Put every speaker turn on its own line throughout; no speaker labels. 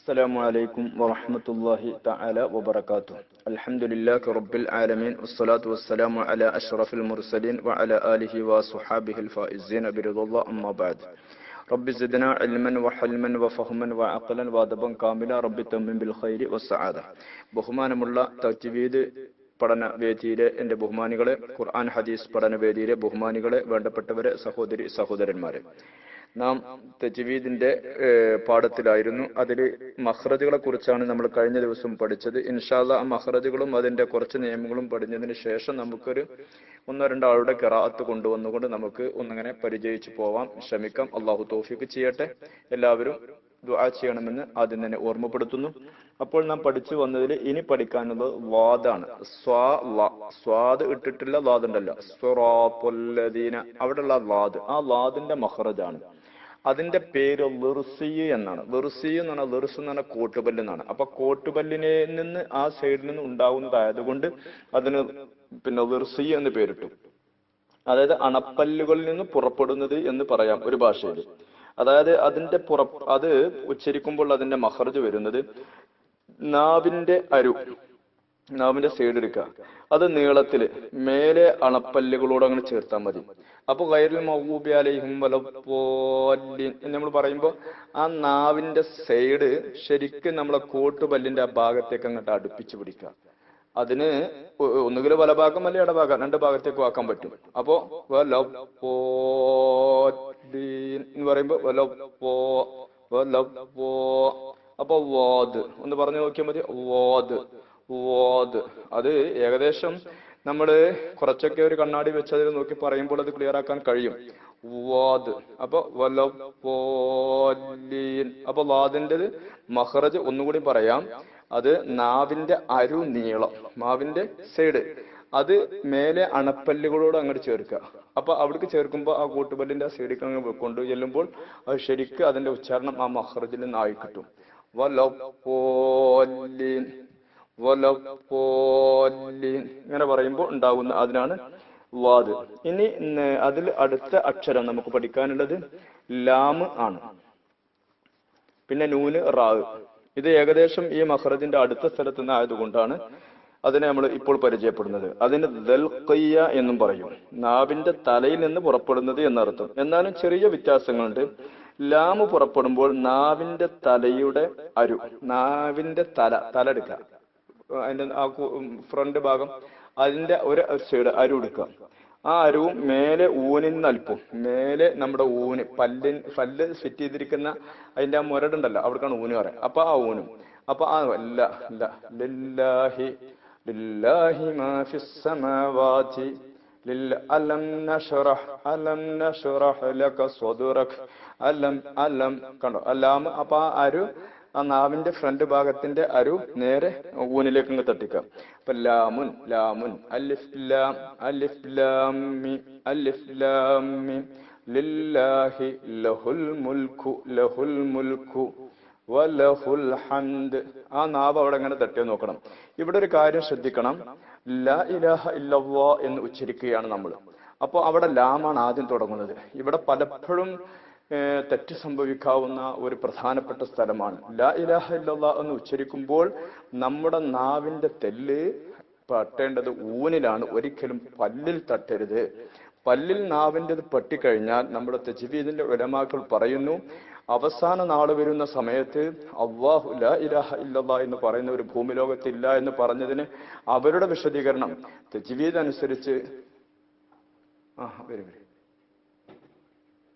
السلام عليكم ورحمة الله تعالى وبركاته الحمد لله رب العالمين والصلاة والسلام على أشرف المرسلين وعلى آله وصحابه الفائزين برضا الله أما بعد رب زدنا علما وحلما وفهما وعقلا وادبا كاملا رب تمن بالخير والسعادة ബഹുമാനമുള്ള തജ്വീദ് പഠന വേദിയിലെ എൻ്റെ ബഹുമാനികളെ ഖുർആൻ ഹദീസ് പഠന വേദിയിലെ ബഹുമാനികളെ വേണ്ടപ്പെട്ടവരെ സഹോദരി സഹോദരന്മാരെ നാം തജ്വീദിന്റെ പാഠത്തിലായിരുന്നു. അതിൽ മഹ്റജുകളെ കുറിച്ചാണ് നമ്മൾ കഴിഞ്ഞ ദിവസം പഠിച്ചത്. ഇൻഷാല്ല ആ മഹ്റജുകളും അതിന്റെ കുറച്ച് നിയമങ്ങളും പഠിഞ്ഞതിന് ശേഷം നമുക്കൊരു ഒന്നോ രണ്ടോ ആളുടെ കിറാത്ത് കൊണ്ടുവന്നുകൊണ്ട് നമുക്ക് ഒന്നിങ്ങനെ പരിചയിച്ചു പോവാം. ശ്രമിക്കാം അള്ളാഹു തോഫിക്ക് ചെയ്യട്ടെ. എല്ലാവരും ദുആ ചെയ്യണമെന്ന് ആദ്യം തന്നെ ഓർമ്മപ്പെടുത്തുന്നു. അപ്പോൾ നാം പഠിച്ചു വന്നതിൽ ഇനി പഠിക്കാനുള്ളത് വാദാണ്. സ്വാ സ്വാദ് ഇട്ടിട്ടുള്ള വാദുണ്ടല്ലോ. സ്വറാപ്പൊല്ലദീന അവിടെയുള്ള വാദ്. ആ വാദിന്റെ മഹ്റജാണ് അതിന്റെ പേര് ലിർസി എന്നാണ്. ലിർസി എന്ന് പറഞ്ഞാൽ ലെറുസ് എന്ന് പറഞ്ഞാൽ കോട്ടുപല്ല് എന്നാണ്. അപ്പൊ കോട്ടുപല്ലിനെ നിന്ന് ആ സൈഡിൽ നിന്ന് ഉണ്ടാകുന്നതായതുകൊണ്ട് അതിന് പിന്നെ ലിർസി എന്ന് പേരിട്ടു. അതായത് അണപ്പല്ലുകളിൽ നിന്ന് പുറപ്പെടുന്നത് എന്ന് പറയാം ഒരു ഭാഷയിൽ. അതായത് അതിന്റെ പുറ അത് ഉച്ചരിക്കുമ്പോൾ അതിന്റെ മഹർജ് വരുന്നത് നാവിന്റെ അരു നാവിന്റെ സൈഡ് എടുക്കുക അത് നീളത്തിൽ മേലെ അണപ്പല്ലുകളോട് അങ്ങനെ ചേർത്താൽ മതി. അപ്പൊ കയറിൽ മഹൂബിയാലയും വലപ്പോല്ലീൻ നമ്മൾ പറയുമ്പോൾ ആ നാവിന്റെ സൈഡ് ശരിക്കും നമ്മളെ കോട്ടുപല്ലിന്റെ ആ ഭാഗത്തേക്ക് അങ്ങോട്ട് അടുപ്പിച്ച് പിടിക്കുക. അതിന് ഒന്നുകിൽ വലഭാഗം അല്ലെ ഇടഭാഗം രണ്ട് ഭാഗത്തേക്ക് ആക്കാൻ പറ്റും. അപ്പോ എന്ന് പറയുമ്പോ അപ്പൊ വാദ് ഒന്ന് പറഞ്ഞു നോക്കിയാൽ മതി. വാദ് വാദ്. അത് ഏകദേശം നമ്മൾ കുറച്ചൊക്കെ ഒരു കണ്ണാടി വെച്ച് അതിൽ നോക്കി പറയുമ്പോൾ അത് ക്ലിയർ ആക്കാൻ കഴിയും. വാദ്. അപ്പൊ വലീൻ അപ്പൊ വാദിന്റെത് മഹ്റജ് ഒന്നുകൂടി പറയാം. അത് നാവിന്റെ അരു നീളം നാവിന്റെ സൈഡ്. അത് മേലെ അണപ്പല്ലുകളോട് അങ്ങോട്ട് ചേർക്കുക. അപ്പൊ അവിടേക്ക് ചേർക്കുമ്പോൾ ആ കൂട്ടുപല്ലിന്റെ ആ സൈഡിക്ക് അങ്ങ് കൊണ്ടു ചെല്ലുമ്പോൾ അത് ശരിക്ക് അതിന്റെ ഉച്ചാരണം ആ മഹ്റജിൽ നിന്നായി കിട്ടും. വലപ്പോലീൻ ഇങ്ങനെ പറയുമ്പോൾ ഉണ്ടാകുന്ന അതിനാണ് വാദ്. ഇനി അതിൽ അടുത്ത അക്ഷരം നമുക്ക് പഠിക്കാനുള്ളത് ലാമ് ആണ്. പിന്നെ നൂന് റാവ് ഇത് ഏകദേശം ഈ മഹ്റജിന്റെ അടുത്ത സ്ഥലത്ത് നിന്ന് ആയതുകൊണ്ടാണ് അതിനെ നമ്മൾ ഇപ്പോൾ പരിചയപ്പെടുന്നത്. അതിന് ദൽഖയ്യ എന്നും പറയും. നാവിന്റെ തലയിൽ നിന്ന് പുറപ്പെടുന്നത് എന്നർത്ഥം. എന്നാലും ചെറിയ വ്യത്യാസങ്ങളുണ്ട്. ലാമ് പുറപ്പെടുമ്പോൾ നാവിന്റെ തലയുടെ അരു നാവിന്റെ തല തല എടുക്കുക. അതിന്റെ ആ ഫ്രണ്ട് ഭാഗം അതിന്റെ ഒരു സൈഡ് അരു എടുക്കുക ആ അരവും മേലെ ഊനിൽ അല്പം. മേലെ നമ്മുടെ ഊന് പല്ലിൻ പല്ല് സെറ്റ് ചെയ്തിരിക്കുന്ന അതിന്റെ ആ മുരടുണ്ടല്ലോ അവിടേക്കാണ് ഊന് പറയാം അപ്പൊ ആ ഊനും അപ്പൊ ആ അല്ല ലില്ലാഹി ലില്ലാഹി മാ ഫിസ് സമാവാതി അലം അലം അലം അലം കണ്ടോ? അല്ലാം അപ്പൊ ആ അരു ആ നാവിന്റെ ഫ്രണ്ട് ഭാഗത്തിന്റെ അരു നേരെ ഊനിലേക്ക് അങ്ങ് തട്ടിക്കാം. അപ്പൊ ലാമുൻ ലാമുൻ അലിഫ് ലാം അലിഫ് ലില്ലാഹി ലഹുൽ മുൽഖു ലഹുൽ മുൽഖു വലഹുൽ ഹംദ്. ആ നാവ് അവിടെ അങ്ങനെ തട്ടി നോക്കണം. ഇവിടെ ഒരു കാര്യം ശ്രദ്ധിക്കണം. ലാ ഇലാഹ ഇല്ലല്ലാ എന്ന് ഉച്ചരിക്കുകയാണ് നമ്മൾ. അപ്പോൾ അവിടെ ലാമാണ് ആദ്യം തുടങ്ങുന്നത്. ഇവിടെ പലപ്പോഴും തെറ്റ് സംഭവിക്കാവുന്ന ഒരു പ്രധാനപ്പെട്ട സ്ഥലമാണ്. ലാ ഇലാഹ ഇല്ലല്ലാ എന്ന് ഉച്ചരിക്കുമ്പോൾ നമ്മുടെ നാവിന്റെ തെല്ല് പട്ടേണ്ടത് ഊനിലാണ്. ഒരിക്കലും പല്ലിൽ തട്ടരുത്. പല്ലിൽ നാവിന്റെത് പട്ടിക്കഴിഞ്ഞാൽ നമ്മുടെ തെജ്വീദിന്റെ ഉലമാക്കൾ പറയുന്നു അവസാന നാൾ വരുന്ന സമയത്ത് അള്ളാഹു ലാ ഇലാഹ ഇല്ലല്ലാ എന്ന് പറയുന്ന ഒരു ഭൂമിലോകത്തില്ല എന്ന് പറഞ്ഞതിന് അവരുടെ വിശദീകരണം തെജ്വീദ് അനുസരിച്ച് ആ വരും വരും.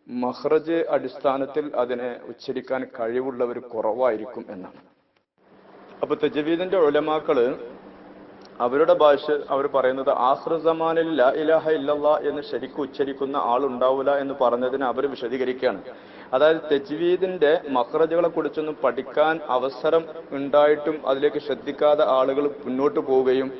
മഹ്റജ് അടിസ്ഥാനത്തിൽ അതിനെ ഉച്ചരിക്കാൻ കഴിവുള്ളവർ കുറവായിരിക്കും എന്നാണ്. അപ്പൊ തെജവീദിന്റെ ഒലമാക്കൾ അവരുടെ ഭാഷ അവർ പറയുന്നത് ആഹ്റസമാനിൽ ലാ ഇലാഹ ഇല്ലല്ലാ എന്ന് ശരിക്കും ഉച്ചരിക്കുന്ന ആളുണ്ടാവില്ല എന്ന് പറഞ്ഞതിന് അവർ വിശദീകരിക്കുകയാണ്. അതായത് തെജ്വീദിന്റെ മഹ്റജുകളെ കുറിച്ചൊന്നും പഠിക്കാൻ അവസരം ഉണ്ടായിട്ടും അതിലേക്ക് ശ്രദ്ധിക്കാതെ ആളുകൾ മുന്നോട്ട് പോവുകയും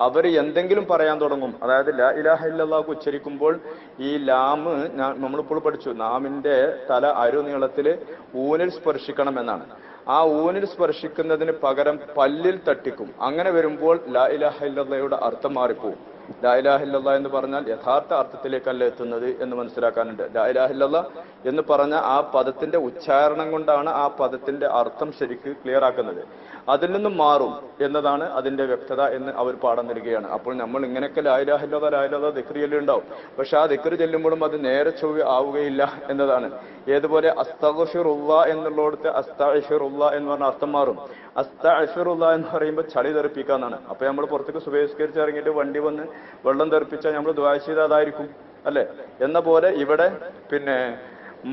അവർ എന്തെങ്കിലും പറയാൻ തുടങ്ങും. അതായത് ലാ ഇലാഹ ഇല്ലാഹ് ഉച്ചരിക്കുമ്പോൾ ഈ ലാമ് നമ്മളിപ്പോൾ പഠിച്ചു. നാമിന്റെ തല അരു നീളത്തിൽ ഊനിൽ സ്പർശിക്കണം എന്നാണ്. ആ ഊനിൽ സ്പർശിക്കുന്നതിന് പകരം പല്ലിൽ തട്ടിക്കും. അങ്ങനെ വരുമ്പോൾ ലാ ഇലാഹ ഇല്ലയുടെ അർത്ഥം മാറിപ്പോവും. ലാ ഇലാഹ ഇല്ലല്ലാ എന്ന് പറഞ്ഞാൽ യഥാർത്ഥ അർത്ഥത്തിലേക്കല്ല എത്തുന്നത് എന്ന് മനസ്സിലാക്കാനുണ്ട്. ലാ ഇലാഹ ഇല്ലല്ലാ എന്ന് പറഞ്ഞ ആ പദത്തിന്റെ ഉച്ചാരണം കൊണ്ടാണ് ആ പദത്തിന്റെ അർത്ഥം ശരിക്ക് ക്ലിയർ ആക്കുന്നത്. അതിൽ നിന്നും മാറും എന്നതാണ് അതിന്റെ വ്യക്തത എന്ന് അവർ പാഠം നൽകുകയാണ്. അപ്പോൾ നമ്മൾ ഇങ്ങനെയൊക്കെ ലാ ഇലാഹ ദിക്രി ലാ ഇലാഹ ഉണ്ടാവും. പക്ഷെ ആ ദിക്രി ചെല്ലുമ്പോഴും അത് നേരെ ചൊവ്വ ആവുകയില്ല എന്നതാണ്. ഏതുപോലെ അസ്തഹുഷിറുള്ള എന്നുള്ളടത്ത് അസ്തഗ്ഫിറുള്ള എന്ന് പറഞ്ഞ അർത്ഥം മാറും. അസ്തഗ്ഫിറുള്ള എന്ന് പറയുമ്പോൾ ചളി തെറിപ്പിക്കാന്നാണ്. അപ്പൊ നമ്മൾ പുറത്തേക്ക് സുബേസ്കരിച്ച് ഇറങ്ങിയിട്ട് വണ്ടി വന്ന് വെള്ളം തെറിപ്പിച്ചാൽ നമ്മൾ ചെയ്ത അതായിരിക്കും അല്ലെ? എന്ന പോലെ ഇവിടെ പിന്നെ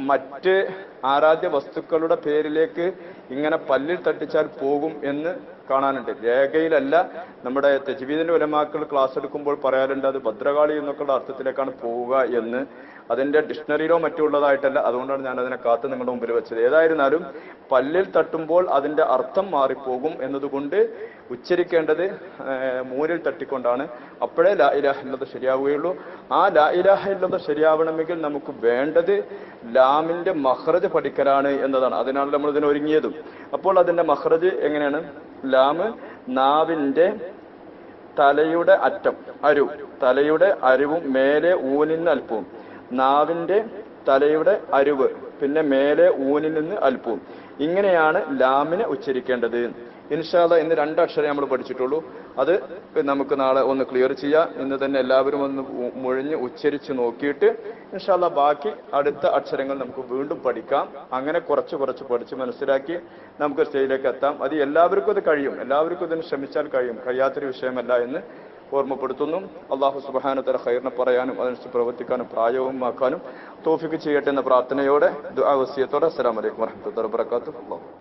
മറ്റ് ആരാധ്യ വസ്തുക്കളുടെ പേരിലേക്ക് ഇങ്ങനെ പല്ലിൽ തട്ടിച്ചാൽ പോകും എന്ന് കാണാനുണ്ട്. രേഖയിലല്ല നമ്മുടെ തെജ്വീദിന്റെ ഉലമാക്കൾ ക്ലാസ് എടുക്കുമ്പോൾ പറയാറുണ്ട് അത് ഭദ്രകാളി എന്നൊക്കെയുള്ള അർത്ഥത്തിലേക്കാണ് പോവുക എന്ന്. അതിന്റെ ഡിക്ഷണറിയിലോ മറ്റു ഉള്ളതായിട്ടല്ല അതുകൊണ്ടാണ് ഞാൻ അതിനെ കാത്ത് നിങ്ങളുടെ മുമ്പിൽ വെച്ചത്. ഏതായിരുന്നാലും പല്ലിൽ തട്ടുമ്പോൾ അതിന്റെ അർത്ഥം മാറിപ്പോകും എന്നതുകൊണ്ട് ഉച്ചരിക്കേണ്ടത് മൂരിൽ തട്ടിക്കൊണ്ടാണ്. അപ്പോഴേ ലാ ഇലാഹ ഇല്ലത് ശരിയാവുകയുള്ളൂ. ആ ലാ ഇലാഹ ഇല്ലത് ശരിയാവണമെങ്കിൽ നമുക്ക് വേണ്ടത് ലാമിന്റെ മഹ്റജ് പഠിക്കലാണ് എന്നതാണ്. അതിനാണ് നമ്മൾ ഇതിന് ഒരുങ്ങിയതും. അപ്പോൾ അതിന്റെ മഹ്റജ് എങ്ങനെയാണ്? ലാമ് നാവിന്റെ തലയുടെ അറ്റം അരു. തലയുടെ അരിവും മേലെ ഊനിന്ന് അല്പവും. നാവിന്റെ തലയുടെ അരുവ് പിന്നെ മേലെ ഊനിൽ നിന്ന് അല്പവും ഇങ്ങനെയാണ് ലാമിനെ ഉച്ചരിക്കേണ്ടത്. ഇൻഷാല്ല ഇന്ന് രണ്ടക്ഷരം നമ്മൾ പഠിച്ചിട്ടുള്ളൂ. അത് നമുക്ക് നാളെ ഒന്ന് ക്ലിയർ ചെയ്യാം. ഇന്ന് തന്നെ എല്ലാവരും ഒന്ന് മുഴിഞ്ഞ് ഉച്ചരിച്ച് നോക്കിയിട്ട് ഇൻഷാല്ല ബാക്കി അടുത്ത അക്ഷരങ്ങൾ നമുക്ക് വീണ്ടും പഠിക്കാം. അങ്ങനെ കുറച്ച് കുറച്ച് പഠിച്ച് മനസ്സിലാക്കി നമുക്ക് സ്റ്റേജിലേക്ക് എത്താം. അത് എല്ലാവർക്കും അത് കഴിയും. എല്ലാവർക്കും ഇതിന് ശ്രമിച്ചാൽ കഴിയും. കഴിയാത്തൊരു വിഷയമല്ല എന്ന് ഓർമ്മപ്പെടുത്തുന്നു. അള്ളാഹു സുബാന തല ഖൈറിനെ പറയാനും അതനുസരിച്ച് പ്രവർത്തിക്കാനും പ്രായവുമാക്കാനും തോഫിക്ക് ചെയ്യട്ടെ എന്ന പ്രാർത്ഥനയോടെ ദുആ വസിയത്തോടെ അസ്സലാമു അലൈക്കും വറഹ്മത്തുള്ളാഹി വബറകാതുഹു. അല്ലാഹു